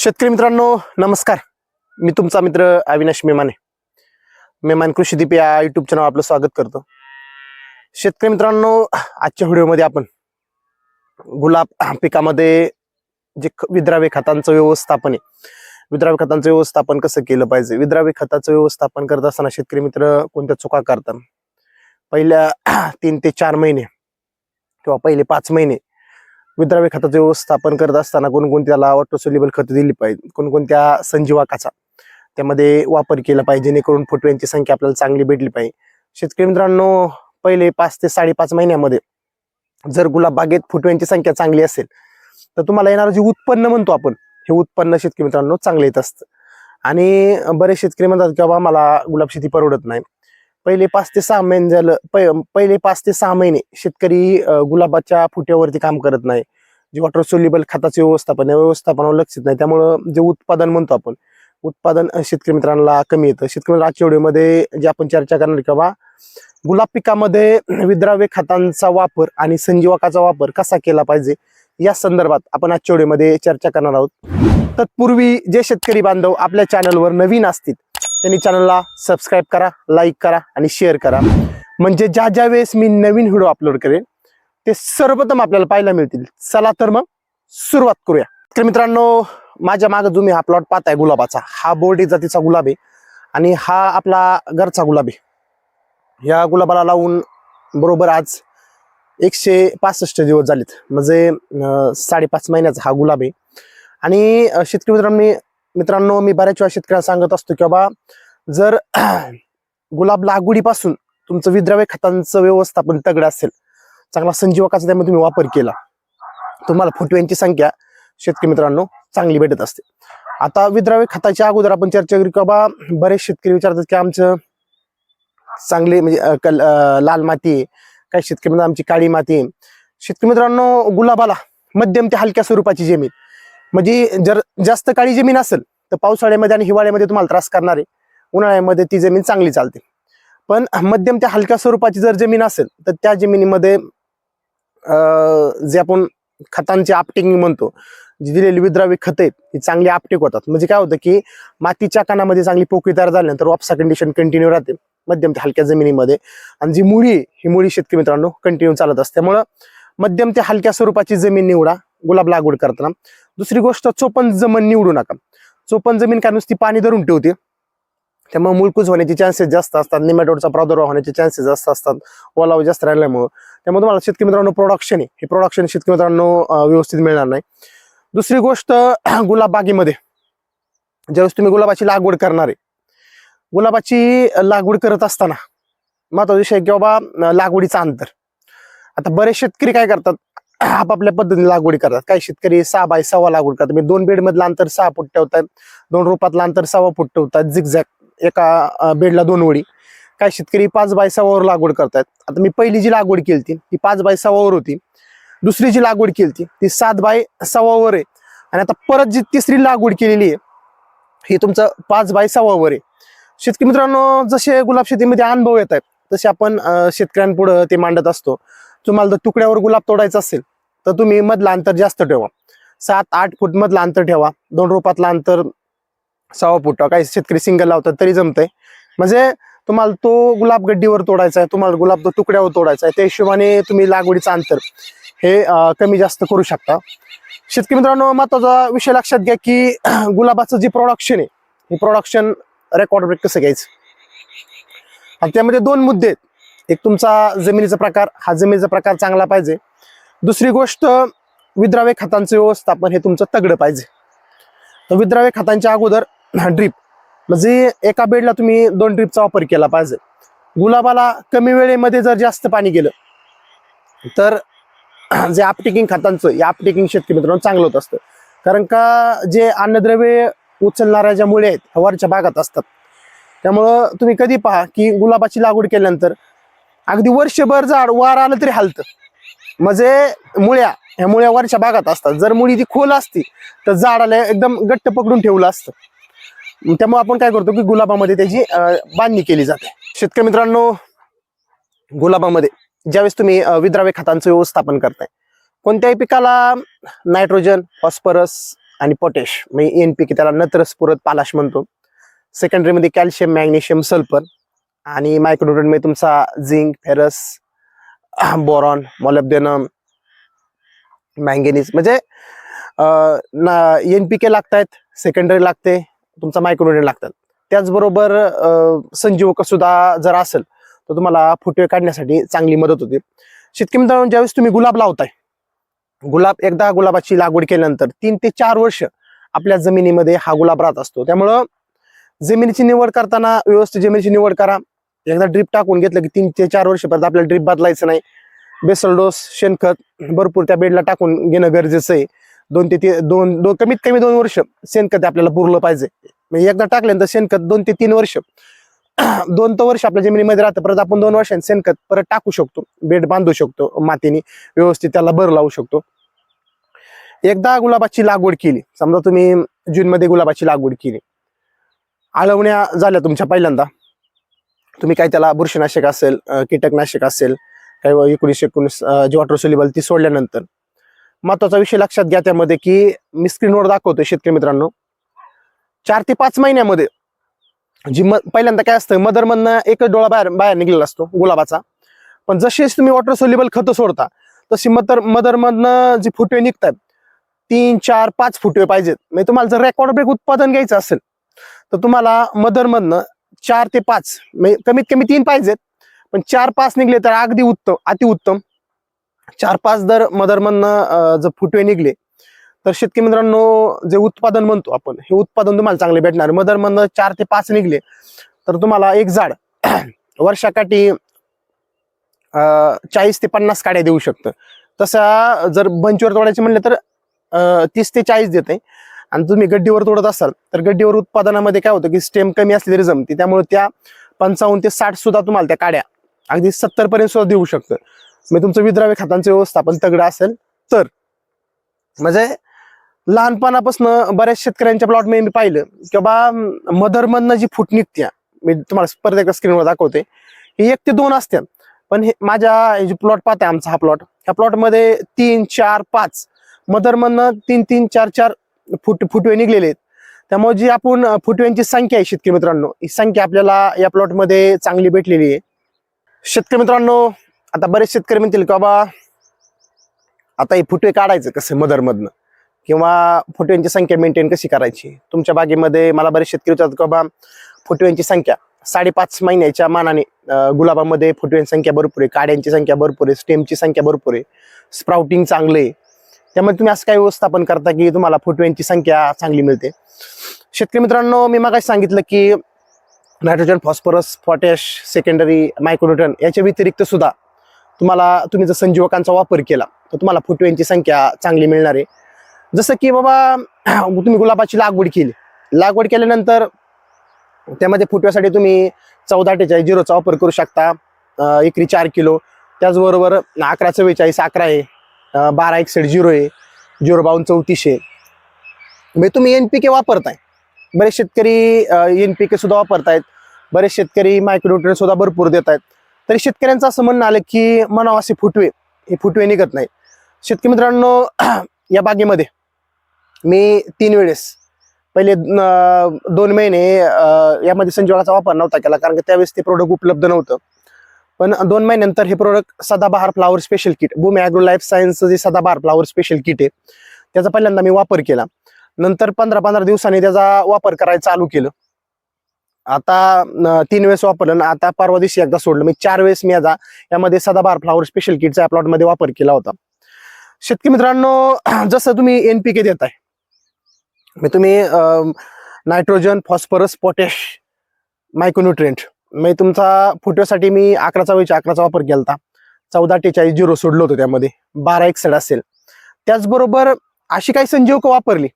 शेतकरी मित्रांनो नमस्कार. मी तुमचा मित्र अविनाश मेमाने. मेमान कृषीदीप या युट्यूब चॅनल आपलं स्वागत करतो. शेतकरी मित्रांनो आजच्या व्हिडिओमध्ये आपण गुलाब पिकामध्ये जे ख- विद्राव्य खतांचं व्यवस्थापन आहे. विद्राव्य खतांचं व्यवस्थापन कसं केलं पाहिजे? विद्राव्य खताचं व्यवस्थापन करत असताना शेतकरी मित्र कोणत्या चुका करतात? पहिल्या तीन ते चार महिने किंवा पहिले पाच महिने विद्राव्य खताचं व्यवस्थापन करत असताना कोणकोणत्या त्याला वॉटर सोल्युबल दिली पाहिजे कोणकोणत्या संजीवकाचा त्यामध्ये वापर केला पाहिजे जेणेकरून फुटव्यांची संख्या आपल्याला चांगली भेटली पाहिजे. शेतकरी मित्रांनो पहिले पाच ते साडेपाच महिन्यामध्ये जर गुलाब बागेत फुटव्यांची संख्या चांगली असेल तर तुम्हाला येणारं जे उत्पन्न म्हणतो आपण हे उत्पन्न शेतकरी मित्रांनो चांगलं येत असतं. आणि बरेच शेतकरी म्हणतात की बाबा मला गुलाब शेती परवडत नाही. पहिले पाच ते सहा महिने झालं पै- पहिले पाच ते सहा महिने शेतकरी गुलाबाच्या फुट्यावरती काम करत नाही. जे वॉटर सोल्युबल खताचे व्यवस्थापन या व्यवस्थापनावर लक्ष नाही. त्यामुळं जे उत्पादन म्हणतो आपण उत्पादन शेतकरी मित्रांना कमी येतं. शेतकरी मित्र आजच्या व्हिडिओमध्ये जे आपण चर्चा करणार की गुलाब पिकामध्ये विद्राव्य खतांचा वापर आणि संजीवकाचा वापर कसा केला पाहिजे या संदर्भात आपण आजच्या व्हिडिओमध्ये चर्चा करणार आहोत. तत्पूर्वी जे शेतकरी बांधव आपल्या चॅनलवर नवीन असतील त्यांनी चॅनलला सबस्क्राईब करा लाईक करा आणि शेअर करा. म्हणजे ज्या ज्या वेळेस मी नवीन व्हिडिओ अपलोड करेन ते सर्वप्रथम आपल्याला पाहायला मिळतील. चला तर मग सुरुवात करूया. तर मित्रांनो माझ्या मागे तुम्ही हा प्लॉट पाहताय गुलाबाचा. हा बोर्डे जातीचा गुलाब आहे आणि हा आपला घरचा गुलाब आहे. या गुलाबाला लावून बरोबर आज एकशे पासष्ट दिवस झालेत. म्हणजे साडेपाच महिन्याचा हा गुलाब आहे. आणि शेतकरी मित्रांनो मी मित्रांनो मी बऱ्याच वेळा शेतकऱ्यांना सांगत असतो की बाबा जर गुलाब लागवडीपासून तुमचं विद्राव्य खतांचं व्यवस्थापन तगड असेल चांगला संजीवकाचा त्यामध्ये तुम्ही वापर केला तुम्हाला फुटव्यांची संख्या शेतकरी मित्रांनो चांगली भेटत असते. आता विद्राव्य खताच्या अगोदर आपण चर्चा करू की बाबा बरेच शेतकरी विचारतात की आमचं चांगले म्हणजे कल लाल माती आहे काही शेतकरी म्हणतात आमची काळी माती आहे. शेतकरी मित्रांनो गुलाबाला मध्यम ते हलक्या स्वरूपाची जमीन म्हणजे जर जास्त काळी जमीन असेल तर पावसाळ्यामध्ये आणि हिवाळ्यामध्ये तुम्हाला त्रास करणार. आहे उन्हाळ्यामध्ये ती जमीन चांगली चालते. पण मध्यम त्या हलक्या स्वरूपाची जर जमीन असेल तर त्या जमिनीमध्ये जे आपण खतांची आपटिंग म्हणतो जी दिलेली विद्रावी खत आहेत ती चांगली आपटेक होतात. म्हणजे काय होतं की मातीच्या कानामध्ये चांगली पोकळी तयार झाल्यानंतर वापसा कंडिशन कंटिन्यू राहते मध्यम ते हलक्या जमिनीमध्ये. आणि जी मुळी आहे, ही मुळी शेतकरी मित्रांनो कंटिन्यू चालत असते. त्यामुळं मध्यम ते हलक्या स्वरूपाची जमीन निवडा गुलाब लागवड करताना. दुसरी गोष्ट चोपन जमीन निवडू नका. चोपन जमीन काय नुसती पाणी धरून ठेवते. त्यामुळे मुळकूज होण्याचे चान्सेस जास्त असतात. निमॅटोडचा प्रादुर्भाव होण्याचे चान्सेस जास्त असतात. ओलावा जास्त राहिल्यामुळं. त्यामुळे तुम्हाला शेतकरी मित्रांनो प्रोडक्शन आहे. हे प्रोडक्शन शेतकरी मित्रांनो व्यवस्थित मिळणार नाही. दुसरी गोष्ट गुलाबबागेमध्ये ज्यावेळेस तुम्ही गुलाबाची लागवड करणार आहे. गुलाबाची लागवड करत असताना महत्त्वाचा विषय की बाबा लागवडीचा लागवडीचं अंतर. आता बरेच शेतकरी काय करतात? आपापल्या पद्धतीने लागवड करतात. काही शेतकरी सहा बाय सव्वा लागवड करतात. म्हणजे दोन बेड मधलं अंतर सहा फूट ठेवतात. दोन रोपातलं अंतर सव्वा फूट ठेवतात. झिकझॅक एका बेडला दोन ओळी काही शेतकरी पाच बाय सव्वावर लागवड करतात. आता मी पहिली जी लागवड केली ती पाच बाय सव्वावर होती. दुसरी जी लागवड केली ती सात बाय सव्वावर आहे. आणि आता परत जी तिसरी लागवड केलेली आहे ही तुमचं पाच बाय सव्वावर आहे. शेतकरी मित्रांनो जसे गुलाब शेतीमध्ये अनुभव येत आहेत तसे आपण शेतकऱ्यांपुढं ते मांडत असतो. तुम्हाला जर तुकड्यावर गुलाब तोडायचा असेल तर तुम्ही मधलं अंतर जास्त ठेवा. सात आठ फूट मधलं अंतर ठेवा. दोन रोपातलं अंतर सहा फूट. काही शेतकरी सिंगल लावतात तरी जमतंय. म्हणजे तुम्हाला तो गुलाब गड्डीवर तोडायचा आहे तुम्हाला गुलाब तो तुकड्यावर तोडायचा आहे त्या हिशोबाने तुम्ही लागवडीचं अंतर हे कमी जास्त करू शकता. शेतकरी मित्रांनो महत्त्वाचा विषय लक्षात घ्या की गुलाबाचं जे प्रोडक्शन आहे हे प्रोडक्शन रेकॉर्ड ब्रेक कसं घ्यायचं? आणि त्यामध्ये दोन मुद्दे आहेत. एक तुमचा जमिनीचा प्रकार हा जमिनीचा प्रकार चांगला पाहिजे. दुसरी गोष्ट विद्राव्य खतांचं व्यवस्थापन हे तुमचं तगडं पाहिजे. तर विद्राव्य खतांच्या अगोदर ड्रीप म्हणजे एका बेडला तुम्ही दोन ड्रीपचा वापर केला पाहिजे. गुलाबाला कमी वेळेमध्ये जर जास्त पाणी गेलं तर जे आपटेकिंग खतांचं या आपटेकिंग शेतकरी मित्रांनो चांगलं होत असतं. कारण का जे अन्नद्रव्य उचलणाऱ्या ज्या मुळे आहेत वरच्या भागात असतात. त्यामुळं तुम्ही कधी पहा की गुलाबाची लागवड केल्यानंतर अगदी वर्षभर झाड वार आलं तरी हलतं. म्हणजे मुळ्या ह्या मुळ्या वरच्या भागात असतात. जर मुळी ती खोल असती तर झाडाला एकदम गट्ट पकडून ठेवलं असतं. त्यामुळे आपण काय करतो की गुलाबामध्ये त्याची बांधणी केली जाते. शेतकरी मित्रांनो गुलाबामध्ये ज्यावेळेस तुम्ही विद्राव्य खतांचं व्यवस्थापन करताय कोणत्याही पिकाला नायट्रोजन फॉस्फरस आणि पोटॅश म्हणजे एन पी त्याला नत्रस पुरत पालाश म्हणतो. सेकंडरीमध्ये कॅल्शियम मॅग्नेशियम सल्फर आणि मायक्रोन्युट्रन तुमचा. Zinc ferrous boron molybdenum manganese. म्हणजे एन पी के लागतायत सेकंडरी लागते तुमचा मायक्रोन्युट्रन लागतात. त्याचबरोबर संजीवकसुद्धा संजीवक सुद्धा जर असेल तर तुम्हाला फुटवे काढण्यासाठी चांगली मदत होते. शेतकरी मित्रांनो ज्यावेळेस तुम्ही गुलाब लावताय गुलाब एकदा गुलाबाची लागवड केल्यानंतर तीन ते चार वर्ष आपल्या जमिनीमध्ये हा गुलाब राहत असतो. त्यामुळं जमिनीची निवड करताना व्यवस्थित जमिनीची निवड करा. एकदा ड्रीप टाकून घेतलं की तीन ते चार वर्षपर्यंत आपल्याला ड्रीप बदलायचं नाही. बेसल डोस शेणखत भरपूर त्या बेडला टाकून घेणं गरजेचं आहे. दोन ते ती दोन दोन कमीत कमी दोन वर्ष शेणखत आपल्याला पुरलं पाहिजे. म्हणजे एकदा टाकल्यानंतर शेणखत दोन ते तीन वर्ष. दोन तर वर्ष आपल्या जमिनीमध्ये राहतं परत आपण दोन वर्षांनी शेणखत परत टाकू शकतो. बेड बांधू शकतो मातीने व्यवस्थित त्याला भर लावू शकतो. एकदा गुलाबाची लागवड केली. समजा तुम्ही जूनमध्ये गुलाबाची लागवड केली. आळवण्या झाल्या तुमच्या पहिल्यांदा. तुम्ही काय त्याला बुरशीनाशक असेल कीटकनाशक असेल काही एकोणीसशे एकोणीस अं, जी वॉटर ती सोडल्यानंतर. महत्त्वाचा विषय लक्षात घ्या त्यामध्ये की मी स्क्रीनवर दाखवतो शेतकरी मित्रांनो. चार ते पाच महिन्यामध्ये जी म पहिल्यांदा काय असतं मदरमधनं एकच डोळा बाहेर बाहेर निघलेला असतो गुलाबाचा. पण जशीच तुम्ही वॉटर सोल्युबल खतं सोडता तशी मदर मदरमधनं जी फुटवे निघतात तीन चार पाच फुटवे पाहिजेत. म्हणजे तुम्हाला जर रेकॉर्ड ब्रेक उत्पादन घ्यायचं असेल तर तुम्हाला मदरमधनं चार ते पाच. म्हणजे कमीत कमी तीन पाहिजेत पण चार पाच निघले तर अगदी उत्तम अतिउत्तम चार पाच दर मदरमधनं जर फुटवे निघले तर शेतकरी मित्रांनो जे उत्पादन म्हणतो आपण हे उत्पादन तुम्हाला चांगले भेटणार. मदरमधनं चार ते पाच निघले तर तुम्हाला एक झाड वर्षाकाठी अं, चाळीस ते पन्नास काड्या देऊ शकतं. तसा जर बंचवर तोडायचे म्हणले तर अं, तीस ते चाळीस देते आणि तुम्ही गड्डीवर तोडत असाल तर गड्डीवर उत्पादनामध्ये काय होतं की स्टेम कमी असली तरी जमते. त्यामुळे त्या पंचावन्न ते साठ सुद्धा तुम्हाला त्या काड्या अगदी सत्तर पर्यंत सुद्धा देऊ शकतं. म्हणजे तुमचं विद्राव्य खतांचं व्यवस्थापन तगडं असेल तर म्हणजे लहानपणापासून बऱ्याच शेतकऱ्यांच्या प्लॉटमध्ये मी पाहिलं की बा मदरमधनं जी फूट निघत्या मी तुम्हाला परत स्क्रीनवर दाखवते ही एक ते दोन असत्या पण हे माझ्या हे जे प्लॉट पाहते आमचा हा प्लॉट ह्या प्लॉटमध्ये तीन चार पाच मदरमधनं तीन तीन चार चार फुट फुटवे निघलेले आहेत. त्यामुळे जी आपण फुटव्यांची संख्या आहे शेतकरी मित्रांनो ही संख्या आपल्याला या प्लॉटमध्ये चांगली भेटलेली आहे. शेतकरी मित्रांनो आता बरेच शेतकरी म्हणतील की बाबा आता हे फुटवे काढायचं कसं मदरमधनं किंवा फुटव्यांची संख्या मेंटेन कशी करायची? तुमच्या बागेमध्ये मला बरेच शेतकरी विचारतात की बाबा फुटव्यांची संख्या साडेपाच महिन्याच्या मानाने गुलाबामध्ये फुटव्यांची संख्या भरपूर आहे काड्यांची संख्या भरपूर आहे स्टेमची संख्या भरपूर आहे. स्प्राउटिंग चांगलं आहे. त्यामुळे तुम्ही असं काय व्यवस्थापन करता की तुम्हाला फुटव्यांची संख्या चांगली मिळते. शेतकरी मित्रांनो मी मग सांगितलं की nitrogen phosphorus potash secondary micronutrient याच्या व्यतिरिक्त सुद्धा तुम्हाला तुम्ही जर संजीवकांचा वापर केला तर तुम्हाला फुटव्यांची संख्या चांगली मिळणार आहे. जसं की बाबा तुम्ही गुलाबाची लागवड केली. लागवड केल्यानंतर त्यामध्ये फुटव्यासाठी तुम्ही चौदा अठ्ठेचाळीस झिरोचा वापर करू शकता. एकरी चार किलो. त्याचबरोबर अकरा चव्वेचाळीस अकरा आहे. बारा एकसठ झिरो आहे झिरो बावन्न चौतीस आहे. म्हणजे तुम्ही एन पी के वापरताय. बरेच शेतकरी एन पी के सुद्धा वापरतायत. बरेच शेतकरी मायक्रोन्यूट्रियन सुद्धा भरपूर देत आहेत तरी शेतकऱ्यांचं असं म्हणणं आलं की म्हणावं असे फुटवे हे फुटवे निघत नाही शेतकरी मित्रांनो या बागेमध्ये मी तीन वेळेस पहिले दोन महिने यामध्ये संजीवनाचा वापर नव्हता केला कारण की त्यावेळेस ते प्रोडक्ट उपलब्ध नव्हतं. पण दोन महिन्यानंतर हे product Sadabahar flower special kit Bhumi agro life सायन्सचं जे सदाबहार फ्लावर स्पेशल किट आहे. त्याचा पहिल्यांदा मी वापर केला. नंतर पंधरा पंधरा दिवसांनी त्याचा वापर करायला चालू केलं. आता तीन वेळेस वापरलं आता परवा दिवशी एकदा सोडलं. मी चार वेळेस मी याचा यामध्ये सदाबहार फ्लावर स्पेशल किटचा या प्लॉटमध्ये वापर केला होता. शेतकरी मित्रांनो जसं तुम्ही एन पी के देत देताय मी तुम्ही नायट्रोजन फॉस्फरस पोटॅश मायक्रोन्युट्रिएंट म्हणजे तुमचा फोटोसाठी मी अकराचा वेळच्या अकराचा वापर केला होता चौदा टेचाळीस झिरो सोडलो होतो त्यामध्ये. बारा एकसठ असेल. त्याचबरोबर अशी काही संजीवक वापरली.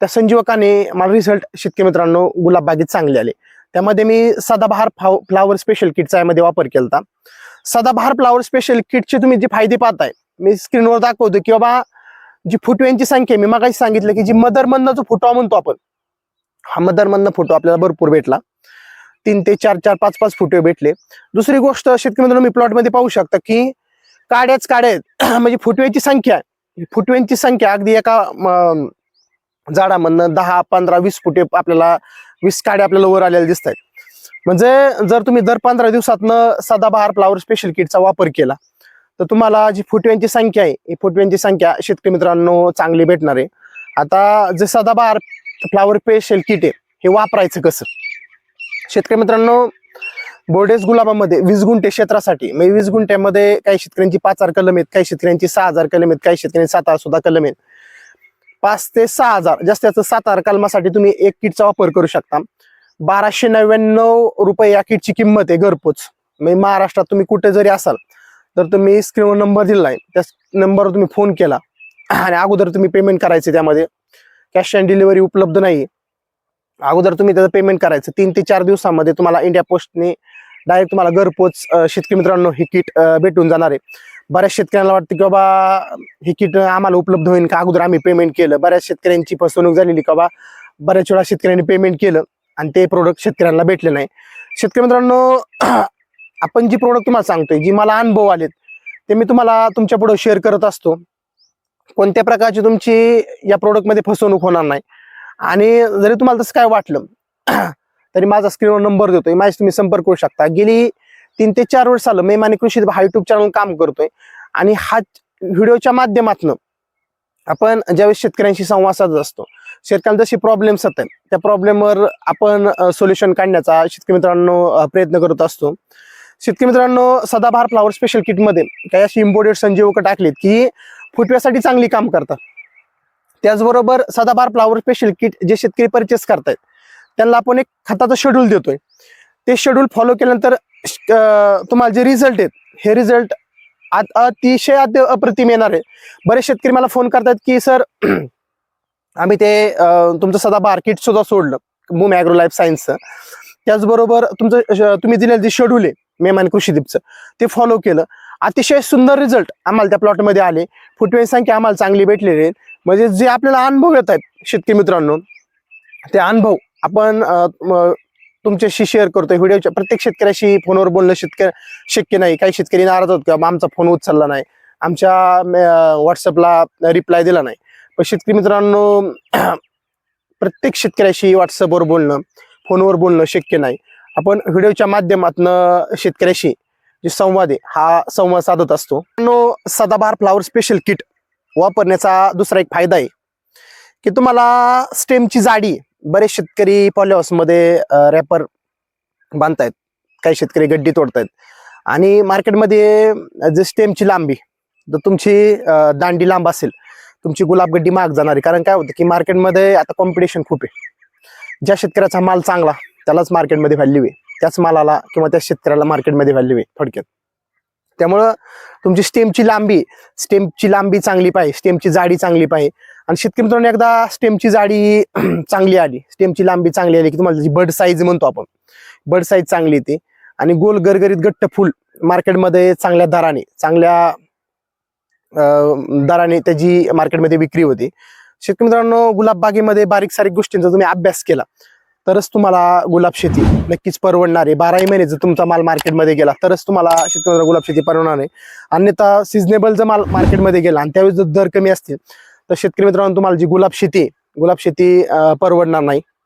त्या संजीवकाने मला रिझल्ट शेतकरी मित्रांनो गुलाबबागेत चांगले आले. त्यामध्ये मी सदाबहार फाव फ्लावर स्पेशल किटचा यामध्ये वापर केला होता सदाबहार फ्लावर स्पेशल किटचे तुम्ही जे फायदे पाहताय मी स्क्रीनवर दाखवतो की बाबा जी फुटव्यांची संख्या आहे, मी मागाशी सांगितलं की जी मदरमधनं जो फुटवा म्हणतो आपण हा मदरमधनं फोटो आपल्याला भरपूर भेटला. तीन ते चार चार पाच पाच फुटवे भेटले. दुसरी गोष्ट शेतकरी मित्रांनो मी प्लॉटमध्ये पाहू शकता की काड्याच काड्या म्हणजे फुटव्याची संख्या फुटव्यांची संख्या अगदी एका झाडामधनं दहा पंधरा वीस फुटे आपल्याला वीस काड्या आपल्याला वर आलेल्या दिसत आहेत म्हणजे जर तुम्ही दर पंधरा दिवसातनं सदाबहार फ्लावर स्पेशल किटचा वापर केला तर तुम्हाला जी फुटव्यांची संख्या आहे ही फुटव्यांची संख्या शेतकरी मित्रांनो चांगली भेटणार आहे. आता जे सदाबहार फ्लावर स्पेशल किट आहे हे वापरायचं कसं? शेतकरी मित्रांनो बोर्डेस गुलाबामध्ये वीस गुंठे क्षेत्रासाठी म्हणजे वीस गुंठ्यामध्ये काही शेतकऱ्यांची पाच हजार कलम आहेत काही शेतकऱ्यांची सहा हजार कलम आहेत काही शेतकऱ्यांची सात हजार सुद्धा कलम आहेत. पाच ते सहा हजार जास्तीत जास्त सात हजार कलमासाठी तुम्ही एक किटचा वापर करू शकता. बाराशे नव्याण्णव रुपये या किटची किंमत आहे घरपोच. म्हणजे महाराष्ट्रात तुम्ही कुठे जरी असाल तर तुम्ही स्क्रीनवर नंबर दिला आहे. त्या नंबरवर तुम्ही फोन केला. आणि अगोदर तुम्ही पेमेंट करायचे त्यामध्ये. कॅश ऑन डिलिव्हरी उपलब्ध नाही. अगोदर तुम्ही त्याचं पेमेंट करायचं. तीन ते चार दिवसामध्ये तुम्हाला इंडिया पोस्टने डायरेक्ट तुम्हाला घरपोच शेतकरी मित्रांनो ही किट भेटून जाणार आहे. बऱ्याच शेतकऱ्यांना वाटतं की बाबा ही किट आम्हाला उपलब्ध होईल का? अगोदर आम्ही पेमेंट केलं. बऱ्याच शेतकऱ्यांची फसवणूक झालेली का बा? बऱ्याच वेळा शेतकऱ्यांनी पेमेंट केलं आणि ते प्रोडक्ट शेतकऱ्यांना भेटले नाही. शेतकरी मित्रांनो आपण जी प्रोडक्ट तुम्हाला सांगतोय जी मला अनुभव आलेत ते मी तुम्हाला तुमच्यापुढे शेअर करत असतो. कोणत्या प्रकारची तुमची या प्रोडक्टमध्ये फसवणूक होणार नाही? आणि जरी तुम्हाला तसं काय वाटलं तरी माझा स्क्रीनवर नंबर देतोय. माझ्याशी तुम्ही संपर्क करू शकता. गेली तीन ते चार वर्ष झालं मी माने कृषी हा युट्यूब चॅनल काम करतोय. आणि हा व्हिडिओच्या माध्यमातून आपण ज्यावेळेस शेतकऱ्यांशी संवाद साधत असतो शेतकऱ्यांना जशी प्रॉब्लेम्स येतात त्या प्रॉब्लेमवर आपण सोल्युशन काढण्याचा शेतकरी मित्रांनो प्रयत्न करत असतो. शेतकरी मित्रांनो सदाबहार फ्लावर स्पेशल किटमध्ये काही अशी इम्पोर्टेड संजीवक टाकलीत की फुटव्यासाठी चांगली काम करतात. त्याचबरोबर सदाबार फ्लावर स्पेशल किट जे शेतकरी परचेस करतायत त्यांना आपण एक खताचं शेड्यूल देतोय. ते शेड्यूल फॉलो केल्यानंतर तुम्हाला जे रिझल्ट आहेत हे रिझल्ट अतिशय अप्रतिम येणार आहे. बरेच शेतकरी मला फोन करतात की सर आम्ही ते तुमचं सदाबार किट सुद्धा सोडलं मुम ॲग्रो लाईफ सायन्सचं त्याचबरोबर तुमचं तुम्ही दिलेलं जे शेड्यूल आहे मेमान कृषीदीपचं ते फॉलो केलं. अतिशय सुंदर रिझल्ट आम्हाला त्या प्लॉटमध्ये आले. फुटव्यांची संख्या आम्हाला चांगली भेटलेली म्हणजे जे आपल्याला अनुभव येत आहेत शेतकरी मित्रांनो ते अनुभव आपण तुमच्याशी शेअर करतो व्हिडिओच्या प्रत्येक शेतकऱ्याशी फोनवर बोलणं शेतकरी शक्य नाही. काही शेतकरी नाराज होत किंवा आमचा फोन उचलला नाही. आमच्या व्हॉट्सअपला रिप्लाय दिला नाही. पण शेतकरी मित्रांनो प्रत्येक शेतकऱ्याशी व्हॉट्सअपवर बोलणं फोनवर बोलणं शक्य नाही. आपण व्हिडिओच्या माध्यमातून शेतकऱ्याशी जे संवाद आहे हा संवाद साधत असतो. सदाबहार फ्लावर स्पेशल किट वापरण्याचा दुसरा एक फायदा आहे. की तुम्हाला स्टेमची जाडी बरेच शेतकरी पॉलिहाऊसमध्ये रॅपर बांधतायत. काही शेतकरी गड्डी तोडतायत. आणि मार्केटमध्ये जे स्टेमची लांबी जर तुमची दांडी लांब असेल तुमची गुलाब गड्डी महाग जाणारी. कारण काय होतं की मार्केटमध्ये आता कॉम्पिटिशन खूप आहे. ज्या शेतकऱ्याचा माल चांगला त्यालाच मार्केटमध्ये व्हॅल्यू आहे. त्याच मालाला किंवा त्या शेतकऱ्याला मार्केटमध्ये व्हॅल्यू आहे थोडक्यात. त्यामुळं तुमची स्टेमची लांबी स्टेमची लांबी चांगली पाहिजे स्टेमची जाडी चांगली पाहिजे. आणि शेतकरी मित्रांनो एकदा स्टेमची जाडी चांगली आली स्टेमची लांबी चांगली आली की तुम्हाला जी बर्ड साईज म्हणतो आपण बर्ड साईज चांगली येते. आणि गोल गरगरीत गट्ट फुल मार्केटमध्ये चांगल्या दराने चांगल्या दराने त्याची मार्केटमध्ये विक्री होते. शेतकरी मित्रांनो गुलाब बागेमध्ये बारीक सारीक गोष्टींचा तुम्ही अभ्यास केला. तरच तुम्हाला गुलाब शेती नक्कीच परवडणार आहे. बाराही महिने जर तुमचा माल मार्केटमध्ये गेला तरच तुम्हाला शेतकऱ्याला गुलाब शेती परवडणार आहे. अन्यथा सिजनेबल जर माल मार्केटमध्ये गेला आणि त्यावेळेस जर दर कमी असतील तर शेतकरी मित्रांनो तुम्हाला जी गुलाब शेती आहे, गुलाब शेती परवडणार नाही.